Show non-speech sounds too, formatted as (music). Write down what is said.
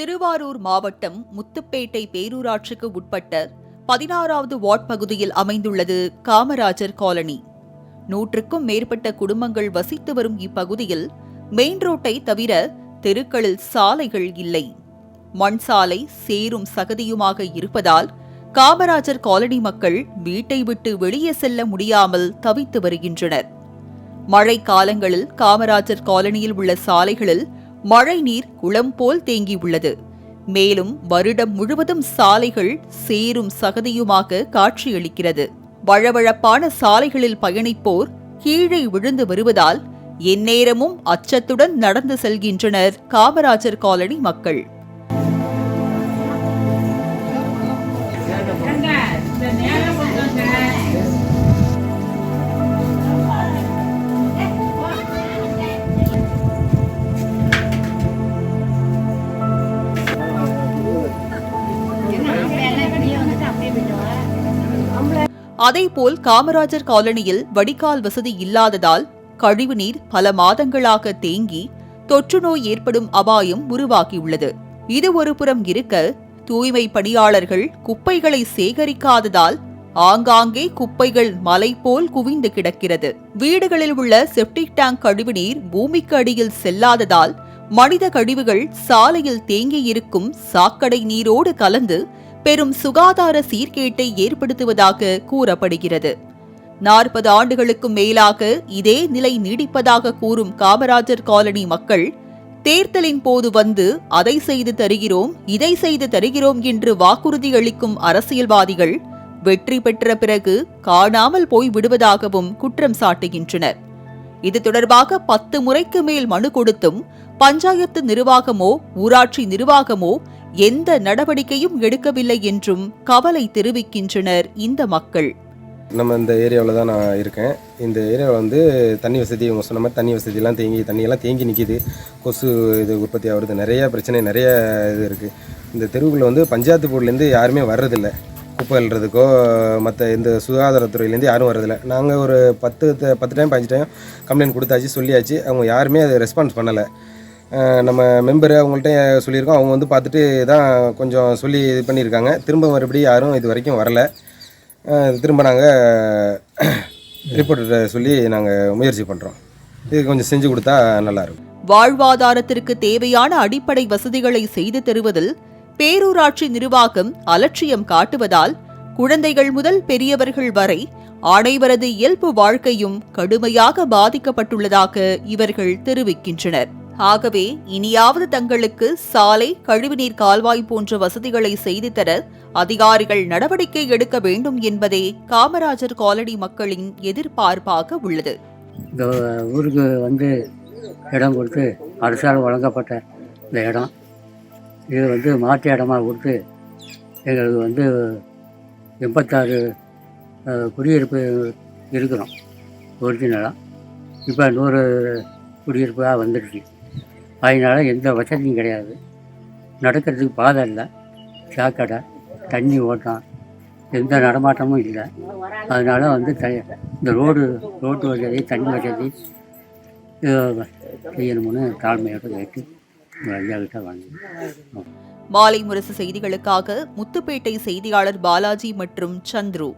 திருவாரூர் மாவட்டம் முத்துப்பேட்டை பேரூராட்சிக்கு உட்பட்ட பதினாறாவது வார்ட் பகுதியில் அமைந்துள்ளது காமராஜர் காலனி. நூற்றுக்கும் மேற்பட்ட குடும்பங்கள் வசித்து வரும் இப்பகுதியில் மெயின் ரோட்டை தவிர தெருக்களில் சாலைகள் இல்லை. மண் சாலை சேரும் சகதியுமாக இருப்பதால் காமராஜர் காலனி மக்கள் வீட்டை விட்டு வெளியே செல்ல முடியாமல் தவித்து வருகின்றனர். மழை காலங்களில் காமராஜர் காலனியில் உள்ள சாலைகளில் மழை நீர் குளம் போல் தேங்கியுள்ளது. மேலும் வருடம் முழுவதும் சாலைகள் சேரும் சகதியுமாக காட்சியளிக்கிறது. வழவழப்பான சாலைகளில் பயணிப்போர் கீழே விழுந்து வருவதால் எந்நேரமும் அச்சத்துடன் நடந்து செல்கின்றனர் காமராஜர் காலனி மக்கள். அதேபோல் காமராஜர் காலனியில் வடிகால் வசதி இல்லாததால் கழிவுநீர் பல மாதங்களாக தேங்கி தொற்று நோய் ஏற்படும் அபாயம் உருவாகியுள்ளது. இது ஒருபுறம் இருக்க தூய்மை பணியாளர்கள் குப்பைகளை சேகரிக்காததால் ஆங்காங்கே குப்பைகள் மலை போல் குவிந்து கிடக்கிறது. வீடுகளில் உள்ள செப்டிக் டேங்க் கழிவுநீர் பூமிக்கு அடியில் செல்லாததால் மனித கழிவுகள் சாலையில் தேங்கியிருக்கும் சாக்கடை நீரோடு கலந்து பெரும் சுகாதார சீர்கேட்டை ஏற்படுத்துவதாக கூறப்படுகிறது. நாற்பது ஆண்டுகளுக்கும் மேலாக இதே நிலை நீடிப்பதாக கூறும் காமராஜர் காலனி மக்கள் தேர்தலின் போது வந்து அதை செய்து தருகிறோம் இதை செய்து தருகிறோம் என்று வாக்குறுதி அளிக்கும் அரசியல்வாதிகள் வெற்றி பெற்ற பிறகு காணாமல் போய் விடுவதாகவும் குற்றம் சாட்டுகின்றனர். இது தொடர்பாக பத்து முறைக்கு மேல் மனு கொடுத்தும் பஞ்சாயத்து நிர்வாகமோ ஊராட்சி நிர்வாகமோ எந்த நடவடிக்கையும் எடுக்கவில்லை என்றும் கவலை தெரிவிக்கின்றனர் இந்த மக்கள். நம்ம இந்த ஏரியாவில் தான் நான் இருக்கேன். இந்த ஏரியாவில் வந்து தண்ணி வசதி இவங்க சொன்ன மாதிரி தண்ணி வசதியெல்லாம் தேங்கி தண்ணியெல்லாம் தேங்கி நிற்கிது கொசு இது உற்பத்தி ஆகிறது நிறைய பிரச்சனை நிறைய இது இருக்குது இந்த தெருவுக்குள்ளே வந்து பஞ்சாயத்து போர்ட்லேருந்து யாருமே வர்றதில்லை. குப்பை எழுறதுக்கோ மற்ற இந்த சுகாதாரத்துறையிலேருந்து யாரும் வரதில்லை நாங்கள் ஒரு பத்து பத்து டைம் பதினஞ்சு டைம் கம்ப்ளைண்ட் கொடுத்தாச்சு சொல்லியாச்சு. அவங்க யாருமே அதை ரெஸ்பான்ஸ் பண்ணலை. நம்ம மெம்பரு அவங்கள்ட்ட சொல்லியிருக்கோம். அவங்க வந்து பார்த்துட்டு தான் கொஞ்சம் சொல்லி இது பண்ணியிருக்காங்க. திரும்ப மறுபடியும் யாரும் இது வரைக்கும் வரல. திரும்ப நாங்கள் ரிப்போர்ட்டர்கிட்ட (clears throat) சொல்லி நாங்கள் முயற்சி பண்ணுறோம் இது கொஞ்சம் செஞ்சு கொடுத்தா நல்லாயிருக்கும். வாழ்வாதாரத்திற்கு தேவையான அடிப்படை வசதிகளை செய்து தருவதில் பேரூராட்சி நிர்வாகம் அலட்சியம் காட்டுவதால் குழந்தைகள் முதல் பெரியவர்கள் வரை அனைவரது இயல்பு வாழ்க்கையும் கடுமையாக பாதிக்கப்பட்டுள்ளதாக இவர்கள் தெரிவிக்கின்றனர். ஆகவே இனியாவது தங்களுக்கு சாலை கழிவுநீர் கால்வாய் போன்ற வசதிகளை செய்து தர அதிகாரிகள் நடவடிக்கை எடுக்க வேண்டும் என்பதே காமராஜர் காலனி மக்களின் எதிர்பார்ப்பாக உள்ளது. இந்த ஊருக்கு வந்து இடம் கொடுத்து அரசால் வழங்கப்பட்ட இந்த இடம். இது வந்து மாற்று இடமாக கொடுத்து எங்களுக்கு வந்து எண்பத்தாறு குடியிருப்பு இருக்கிறோம். ஒரிஜினலாக இப்போ நூறு குடியிருப்பாக வந்துடுச்சு. அதனால் எந்த வசதியும் கிடையாது. நடக்கிறதுக்கு பாதை இல்லை. சாக்கடை தண்ணி ஓட்டம் எந்த நடமாட்டமும் இல்லை. அதனால் வந்து த இந்த ரோடு ரோட்டு வசதி தண்ணி வசதி செய்யணும்னு தாழ்மையோடு கேட்டு வாங்கி மாலை முரசு செய்திகளுக்காக முத்துப்பேட்டை செய்தியாளர் பாலாஜி மற்றும் சந்துரு.